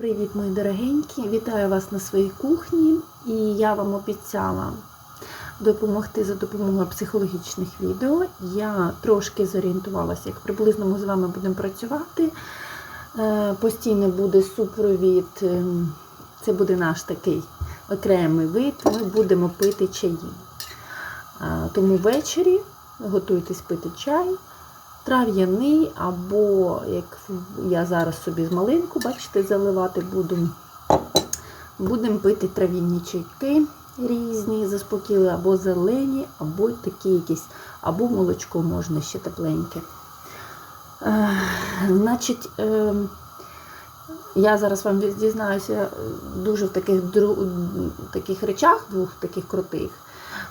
Привіт, мої дорогенькі! Вітаю вас на своїй кухні. І я вам обіцяла допомогти за допомогою психологічних відео. Я трошки зорієнтувалася, як приблизно ми з вами будемо працювати. Е, Постійно буде супровід. е, Це буде наш такий окремий вид. Ми будемо пити чаї. Е, Тому ввечері готуйтесь пити чай трав'яний, або, як я зараз собі з малинку, бачите, заливати буду. Будемо пити трав'яні чайки різні, заспокійливі, або зелені, або такі якісь, або молочко можна ще тепленьке. Е, значить, е, я зараз вам дізнаюся дуже в таких, таких речах, двох таких крутих.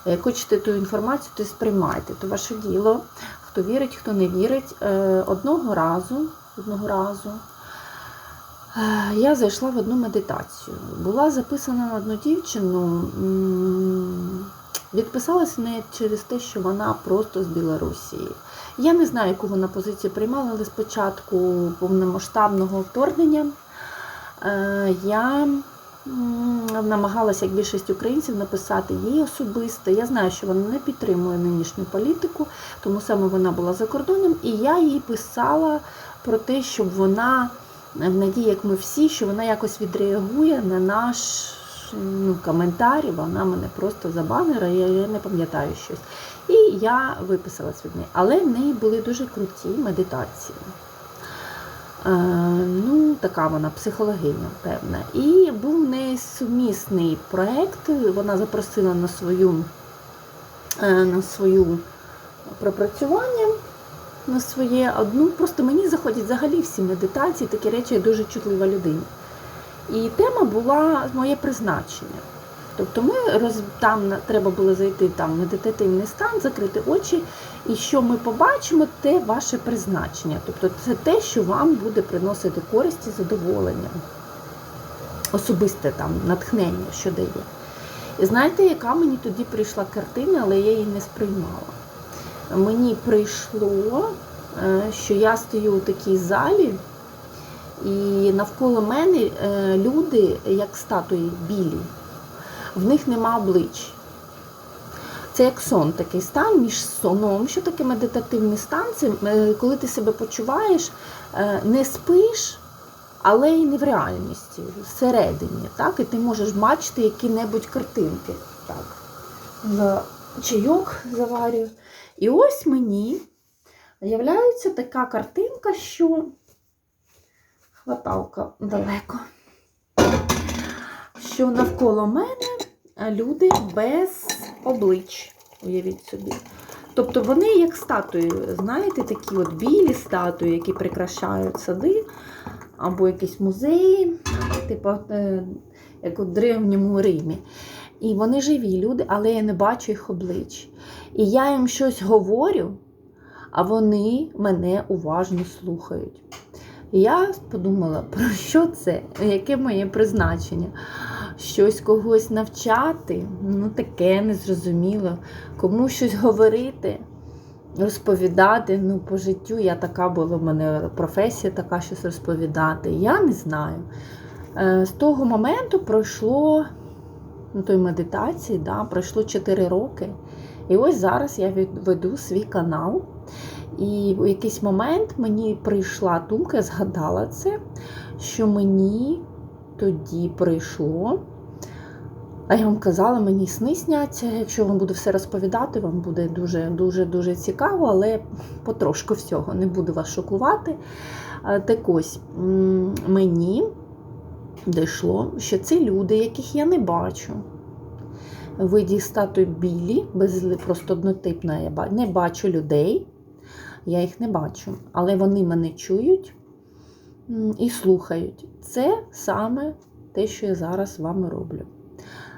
Як хочете ту інформацію, то сприймайте, то ваше діло. Хто вірить, хто не вірить. Е, Одного разу, одного разу е, я зайшла в одну медитацію. Була записана на одну дівчину, відписалася не через те, що вона просто з Білорусі. Я не знаю, яку вона позицію приймала, але спочатку повномасштабного вторгнення е, я намагалася, як більшість українців, написати їй особисто. Я знаю, що вона не підтримує нинішню політику, тому саме вона була за кордоном, і я їй писала про те, щоб вона, в надії, як ми всі, що вона якось відреагує на наш ну, коментар, вона мене просто забанила, я, я не пам'ятаю щось. І я виписалась від неї. Але в неї були дуже круті медитації. Е, ну, така вона психологиня, певна. І був в неї сумісний проєкт. Вона запросила на свою, е, на свою пропрацювання, на своє одну. Просто мені заходять взагалі всі медитації, такі речі, я дуже чутлива людина. І тема була моє призначення. Тобто ми роз... там треба було зайти там, в медитативний стан, закрити очі, і що ми побачимо, те ваше призначення. Тобто це те, що вам буде приносити користь і задоволення, особисте там натхнення, що дає. І знаєте, яка мені тоді прийшла картина, але я її не сприймала. Мені прийшло, е, що я стою у такій залі, і навколо мене е, люди, як статуї білі, в них нема облич. Це як сон, такий стан між соном. Що таке медитативний стан? Це е, коли ти себе почуваєш, е, не спиш, але й не в реальності, всередині. Так? І ти можеш бачити які-небудь картинки. Так. Чайок заварюю. І ось мені з'являється така картинка, що хваталка далеко. Що навколо мене люди без облич, уявіть собі. Тобто вони як статуї, знаєте, такі от білі статуї, які прикрашають сади, або якісь музеї, типу, е, як у древньому Римі. І вони живі люди, але я не бачу їх облич. І я їм щось говорю, а вони мене уважно слухають. І я подумала, про що це? Яке моє призначення? Щось когось навчати, ну таке незрозуміло. Кому щось говорити, розповідати. Ну, по життю я така була, в мене професія така щось розповідати. Я не знаю. Е, З того моменту пройшло ну, той медитації, да, пройшло 4 роки. І ось зараз я веду свій канал. І в якийсь момент мені прийшла думка, я згадала це, що мені тоді прийшло. А я вам казала, мені сни сняться. Якщо вам буду все розповідати, вам буде дуже дуже дуже цікаво, але потрошку всього не буду вас шокувати. Так ось мені дійшло, що це люди, яких я не бачу. Виді статуї білі, без просто однотипна, я не бачу людей. Я їх не бачу, але вони мене чують і слухають. Це саме те, що я зараз з вами роблю.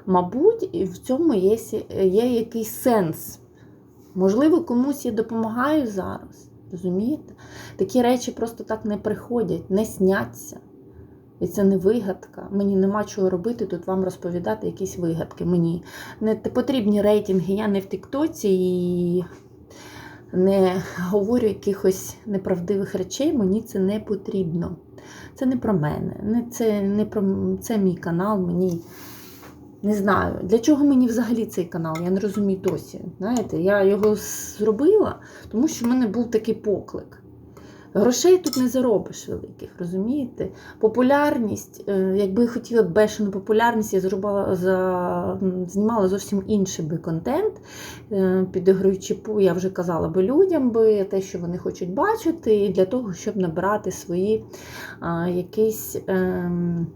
Мабуть, в цьому є, є якийсь сенс. Можливо, комусь я допомагаю зараз. Розумієте? Такі речі просто так не приходять, не сняться. І це не вигадка. Мені нема чого робити, тут вам розповідати якісь вигадки. Мені не потрібні рейтинги, я не в Тіктоці і не говорю якихось неправдивих речей, мені це не потрібно. Це не про мене. Не це не про це мій канал. Мені не знаю, для чого мені взагалі цей канал, я не розумію досі. Знаєте, Я його зробила, тому що в мене був такий поклик. Грошей тут не заробиш великих, розумієте? Популярність, е, якби хотіла бешену популярність, я зробила, за, знімала зовсім інший би контент, е, підігруючи, я вже казала би людям би те, що вони хочуть бачити, і для того, щоб набирати свої а, якісь. Ем,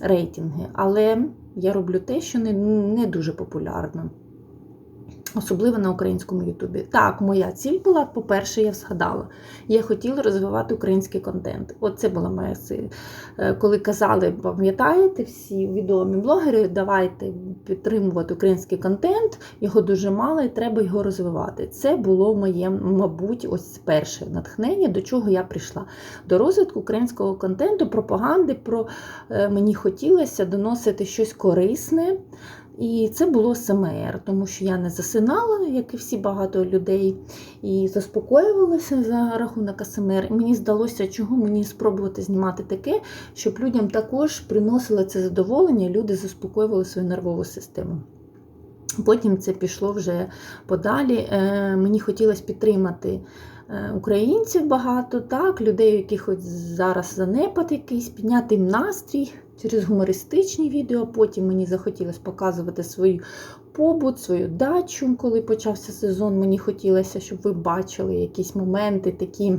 рейтинги. Але я роблю те, що не, не дуже популярно. Особливо на українському Ютубі. Так, моя ціль була, по-перше, я згадала. Я хотіла розвивати український контент. От це була моя ціль. Е, коли казали, пам'ятаєте, всі відомі блогери, давайте підтримувати український контент, його дуже мало і треба його розвивати. Це було моє, мабуть, ось перше натхнення, до чого я прийшла. До розвитку українського контенту, пропаганди. Про е, мені хотілося доносити щось корисне. І це було СМР, тому що я не засинала, як і всі багато людей, і заспокоювалася за рахунок СМР. І мені здалося, чого мені спробувати знімати таке, щоб людям також приносило це задоволення, люди заспокоювали свою нервову систему. Потім це пішло вже подалі. Е, мені хотілося підтримати е, українців багато, так, людей, яких хоч зараз занепад якийсь, підняти їм настрій через гумористичні відео. Потім мені захотілося показувати свою побут, свою дачу, коли почався сезон. Мені хотілося, щоб ви бачили якісь моменти такі.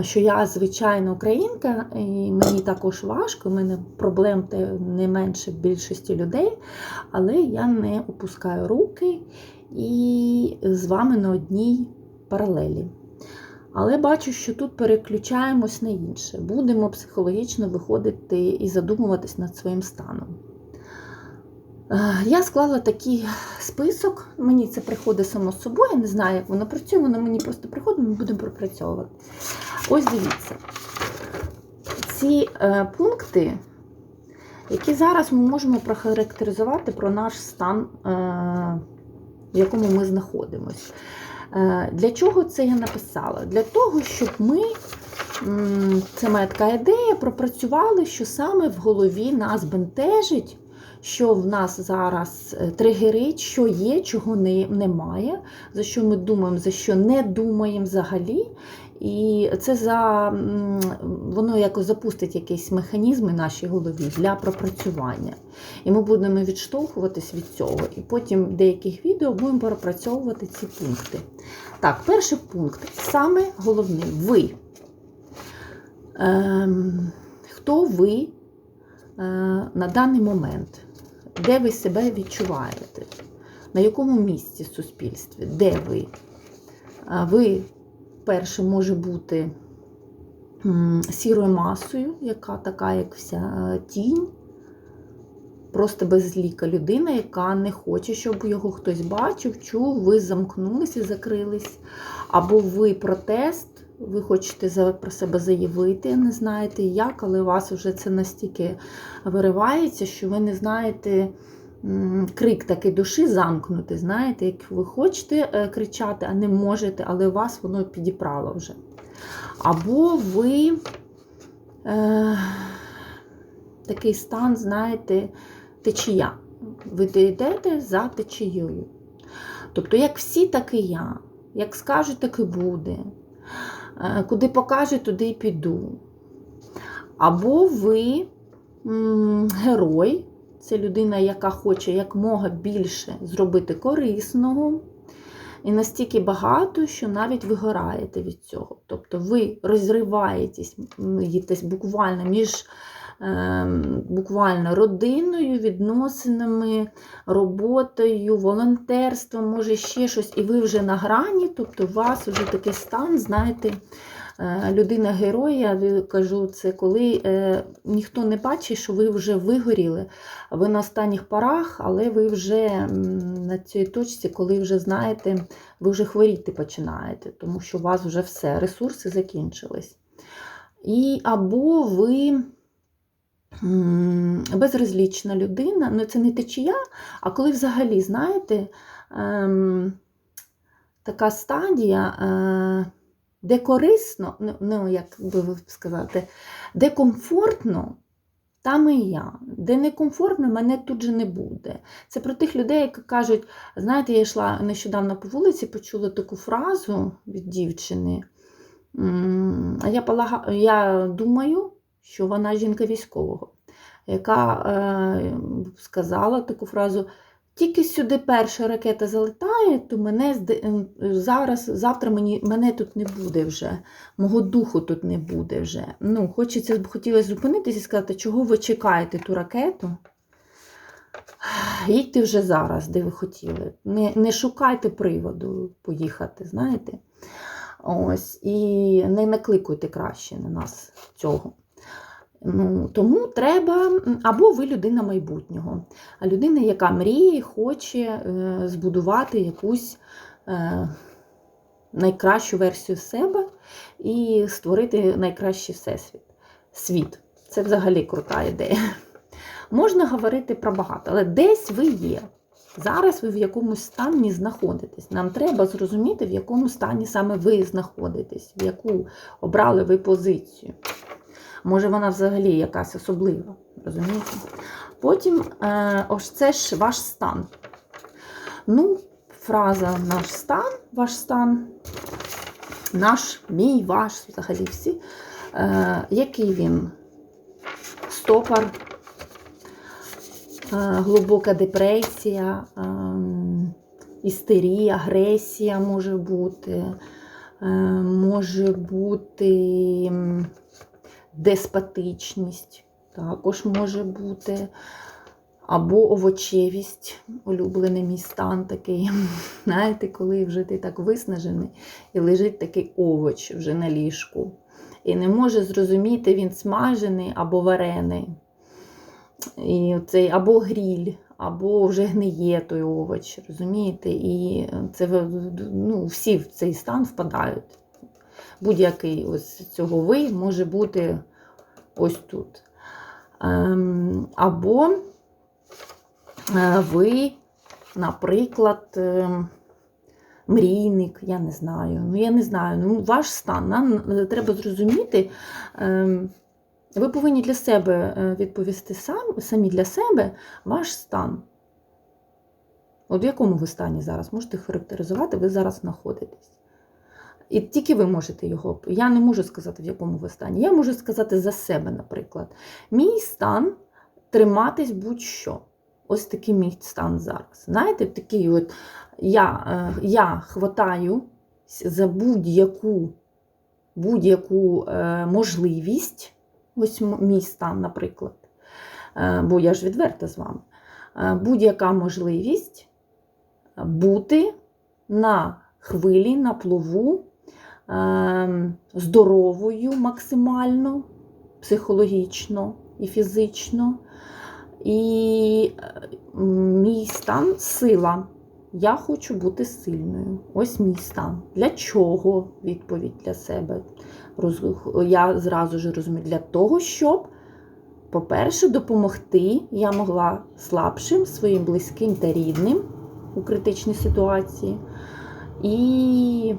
Що я звичайна українка, і мені також важко, у мене проблем не менше більшості людей, але я не опускаю руки і з вами на одній паралелі. Але бачу, що тут переключаємось на інше. Будемо психологічно виходити і задумуватись над своїм станом. Е, я склала такий список, мені це приходить само з собою, я не знаю, як воно працює, воно мені просто приходить, ми будемо пропрацьовувати. Ось дивіться. Ці е, пункти, які зараз ми можемо прохарактеризувати про наш стан, е, в якому ми знаходимося. Е, для чого це я написала? Для того, щоб ми, це моя така ідея, пропрацювали, що саме в голові нас бентежить, що в нас зараз е, тригерить, що є, чого не, немає, за що ми думаємо, за що не думаємо взагалі. І це за воно якось запустить якісь механізми в нашій голові для пропрацювання. І ми будемо відштовхуватись від цього. І потім в деяких відео будемо пропрацьовувати ці пункти. Так, перший пункт саме головний ви. Ем, Хто ви е, на даний момент? Де ви себе відчуваєте? На якому місці в суспільстві? Де ви? Ви перше може бути сірою масою, яка така, як вся е, тінь. Просто безліка людина, яка не хоче, щоб його хтось бачив, чув, ви замкнулись і закрились. Або ви протест, ви хочете про себе заявити, не знаєте як, але у вас вже це настільки виривається, що ви не знаєте крик такий душі замкнутий, знаєте, як ви хочете е, кричати, а не можете, але вас воно підіпрало вже. Або ви е, такий стан, знаєте, течія. Ви йдете за течією. Тобто, як всі, так і я. Як скажуть, так і буде. Е, куди покажуть, туди і піду. Або ви герой, це людина, яка хоче якмога більше зробити корисного. І настільки багато, що навіть вигораєте від цього. Тобто ви розриваєтесь буквально між ем, буквально родиною, відносинами, роботою, волонтерством, може ще щось, і ви вже на грані, тобто у вас вже такий стан, знаєте, Е, людина героя, я кажу, це коли е, ніхто не бачить, що ви вже вигоріли, ви на останніх парах, але ви вже на цій точці, коли вже знаєте, ви вже хворіти починаєте, тому що у вас вже все, ресурси закінчились. І або ви. Безрозлічна людина, ну це не течія, а коли взагалі, знаєте, ем, така стадія, е, де корисно, ну, ну як би ви сказати, де комфортно, там і я. Де некомфортно, мене тут же не буде. Це про тих людей, які кажуть, знаєте, я йшла нещодавно по вулиці, почула таку фразу від дівчини. А я, полага... я думаю, що вона жінка військового, яка е, сказала таку фразу: тільки сюди перша ракета залетає, то мене ем, зараз, завтра мені, мене тут не буде вже, мого духу тут не буде вже. Ну, хочеться, хотілося зупинитися і сказати, чого ви чекаєте ту ракету? Їдьте вже зараз, де ви хотіли. Не, не шукайте приводу поїхати, знаєте. Ось, і не накликуйте краще на нас цього. Ну, тому треба, або ви людина майбутнього, а людина, яка мріє, хоче е, збудувати якусь е, найкращу версію себе і створити найкращий всесвіт. Світ. Це взагалі крута ідея. Можна говорити про багато, але десь ви є. Зараз ви в якомусь стані знаходитесь. Нам треба зрозуміти, в якому стані саме ви знаходитесь, в яку обрали ви позицію. Може, вона взагалі якась особлива, розумієте? Потім, е, ось це ж ваш стан. Ну, фраза наш стан, ваш стан, наш, мій, ваш, взагалі всі. Е, який він? Стопор, е, глибока депресія, е, істерія, агресія може бути, е, може бути деспотичність, також може бути. Або овочевість, улюблений мій стан такий. Знаєте, коли вже ти так виснажений і лежить такий овоч вже на ліжку. І не може зрозуміти, він смажений або варений. І цей, або гріль, або вже гниє той овоч, розумієте? І це ну, всі в цей стан впадають. Будь-який ось цього ви може бути ось тут. Ем, або е, ви, наприклад, ем, мрійник, я не знаю. Ну, я не знаю. Ну, ваш стан. Нам е, треба зрозуміти. ем, Ви повинні для себе е, відповісти сам, самі для себе ваш стан. От в якому ви стані зараз? Можете характеризувати, ви зараз знаходитесь. І тільки ви можете його. Я не можу сказати, в якому ви стані. Я можу сказати за себе, наприклад. Мій стан триматись будь-що. Ось такий мій стан зараз. Знаєте, такий от я, е, я хватаю за будь-яку будь-яку е, можливість, ось мій стан, наприклад, е, бо я ж відверта з вами, будь-яка можливість бути на хвилі, на плаву, е, здоровою максимально, психологічно і фізично. І е, мій стан сила. Я хочу бути сильною. Ось мій стан. Для чого? Відповідь для себе. Я зразу ж розумію, для того, щоб, по-перше, допомогти я могла слабшим, своїм близьким та рідним у критичній ситуації. І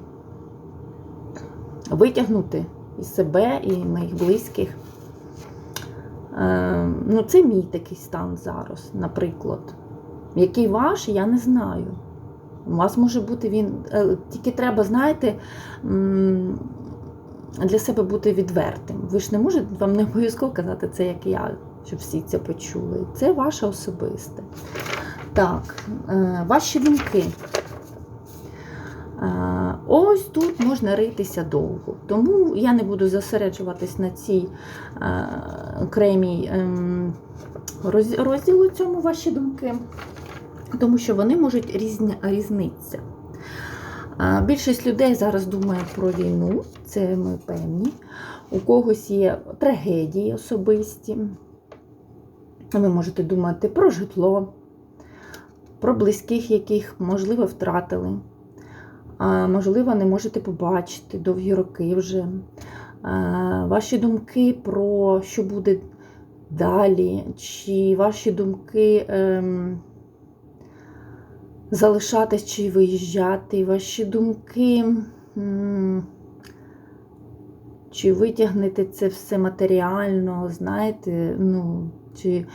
витягнути і себе, і моїх близьких. Е, Ну, це мій такий стан зараз, наприклад. Який ваш, я не знаю. У вас може бути він. е, Тільки треба, знаєте, для себе бути відвертим. Ви ж не можете вам не обов'язково казати це, як я, щоб всі це почули. Це ваше особисте. Так, е, ваші думки. Ось тут можна ритися довго. Тому я не буду зосереджуватись на цій е, окремій ем, роз- розділу цьому ваші думки, тому що вони можуть різня, різнитися. Е, Більшість людей зараз думає про війну, це ми певні. У когось є трагедії особисті. Ви можете думати про житло, про близьких, яких, можливо, втратили. Можливо, не можете побачити довгі роки вже. Ваші думки про що буде далі, чи ваші думки ем, залишатись чи виїжджати, ваші думки чи витягнете це все матеріально, знаєте, ну, чи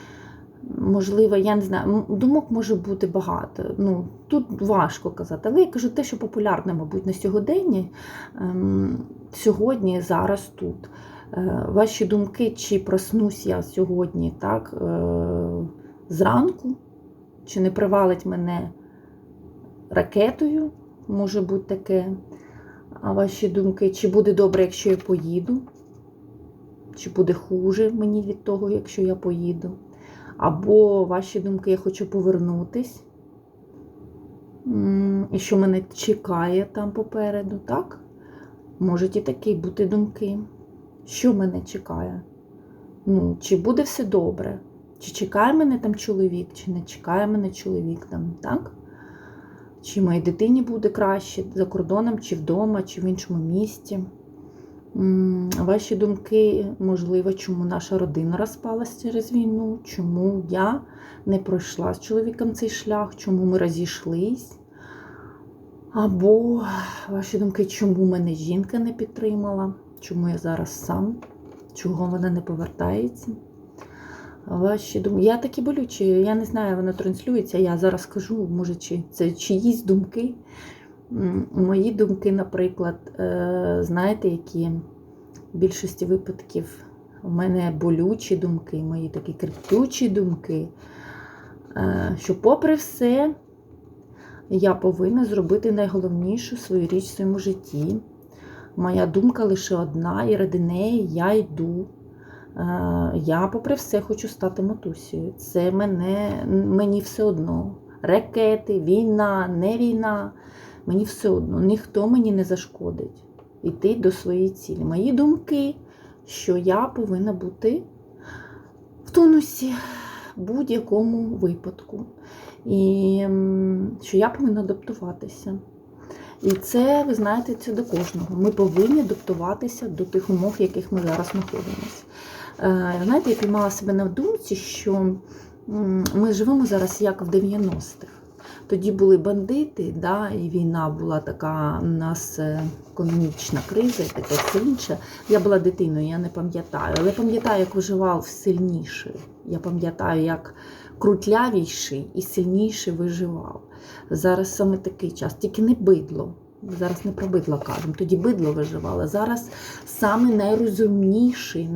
можливо, я не знаю, думок може бути багато. Ну, тут важко казати. Але я кажу те, що популярне, мабуть, на сьогоденні, ем, сьогодні, зараз тут. Е, Ваші думки, чи проснусь я сьогодні, так, е, зранку, чи не привалить мене ракетою, може бути таке. А ваші думки, чи буде добре, якщо я поїду? Чи буде хуже мені від того, якщо я поїду? Або ваші думки, я хочу повернутись. І що мене чекає там попереду, так? Можуть і такі бути думки. Що мене чекає? Ну, чи буде все добре? Чи чекає мене там чоловік, чи не чекає мене чоловік там, так? Чи моїй дитині буде краще за кордоном, чи вдома, чи в іншому місті. Ваші думки, можливо, чому наша родина розпалась через війну, чому я не пройшла з чоловіком цей шлях, чому ми розійшлись. Або ваші думки, чому мене жінка не підтримала, чому я зараз сам, чого вона не повертається. Ваші думки. Я такі болючі, я не знаю, воно транслюється. Я зараз скажу, може, чи це чиїсь думки. Мої думки, наприклад, е, знаєте, які в більшості випадків у мене болючі думки, мої такі кричучі думки, е, що, попри все, я повинна зробити найголовнішу свою річ в своєму житті. Моя думка лише одна, і ради неї я йду. Е, Я, попри все, хочу стати матусею. Це мене, мені все одно. Ракети, війна, не війна. Мені все одно, ніхто мені не зашкодить йти до своєї цілі. Мої думки, що я повинна бути в тонусі будь-якому випадку. І що я повинна адаптуватися. І це, ви знаєте, це до кожного. Ми повинні адаптуватися до тих умов, в яких ми зараз знаходимося. Е, Знаєте, я піймала себе на думці, що ми живемо зараз як в 90-х. Тоді були бандити, да, і війна була така, у нас е, економічна криза і таке все інше. Я була дитиною, я не пам'ятаю. Але пам'ятаю, як виживав сильніший. Я пам'ятаю, як крутлявіший і сильніший виживав. Зараз саме такий час, тільки не бидло. Зараз не про бидло кажемо, тоді бидло виживало. Зараз саме найрозумніший,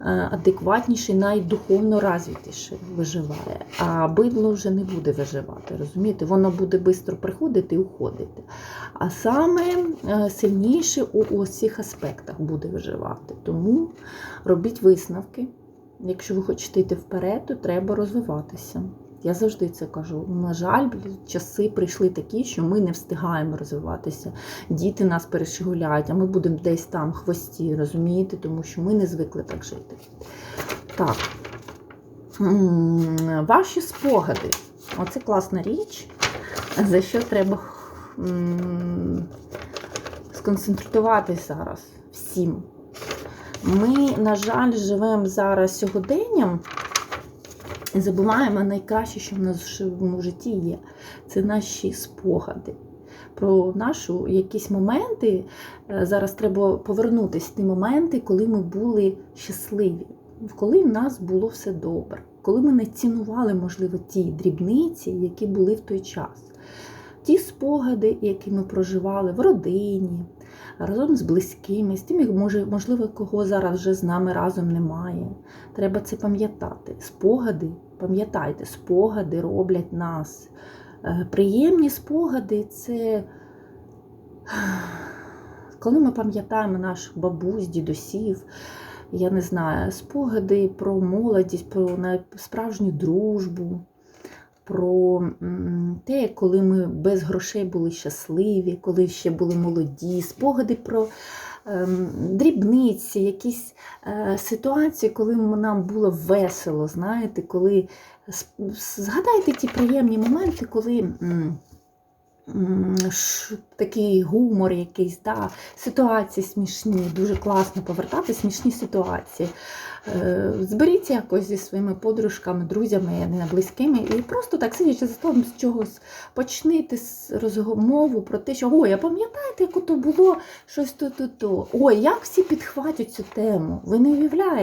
найадекватніший, найдуховно розвитіший виживає. А бидло вже не буде виживати. Розумієте? Воно буде швидко приходити і уходити. А саме е, сильніше у усіх аспектах буде виживати. Тому робіть висновки. Якщо ви хочете йти вперед, то треба розвиватися. Я завжди це кажу. На жаль, часи прийшли такі, що ми не встигаємо розвиватися. Діти нас перешигуляють, а ми будемо десь там хвості, розумієте, тому що ми не звикли так жити. Так. Ваші спогади. Оце класна річ, за що треба сконцентруватися зараз всім. Ми, на жаль, живемо зараз сьогоденням і забуваємо найкраще, що в нас в житті є. Це наші спогади. Про нашу якісь моменти. Е, Зараз треба повернутися в ті моменти, коли ми були щасливі, коли в нас було все добре, коли ми не цінували, можливо, ті дрібниці, які були в той час. Ті спогади, які ми проживали в родині, разом з близькими, з тими, може, можливо, кого зараз вже з нами разом немає. Треба це пам'ятати. Спогади, пам'ятайте, спогади роблять нас. Е, Приємні спогади це коли ми пам'ятаємо наших бабусь, дідусів, я не знаю, спогади про молодість, про справжню дружбу, про те, коли ми без грошей були щасливі, коли ще були молоді, спогади про ем, дрібниці, якісь е, ситуації, коли нам було весело, знаєте, коли згадайте ті приємні моменти, коли. Такий гумор якийсь, да, ситуації смішні, дуже класно повертати смішні ситуації. Е, Зберіться якось зі своїми подружками, друзями, близькими, і просто так сидячи за столом з чогось почнити з розмову про те, що ой, а пам'ятаєте, як ото було щось то-то-то. Ой, як всі підхватять цю тему? Ви не уявляєте.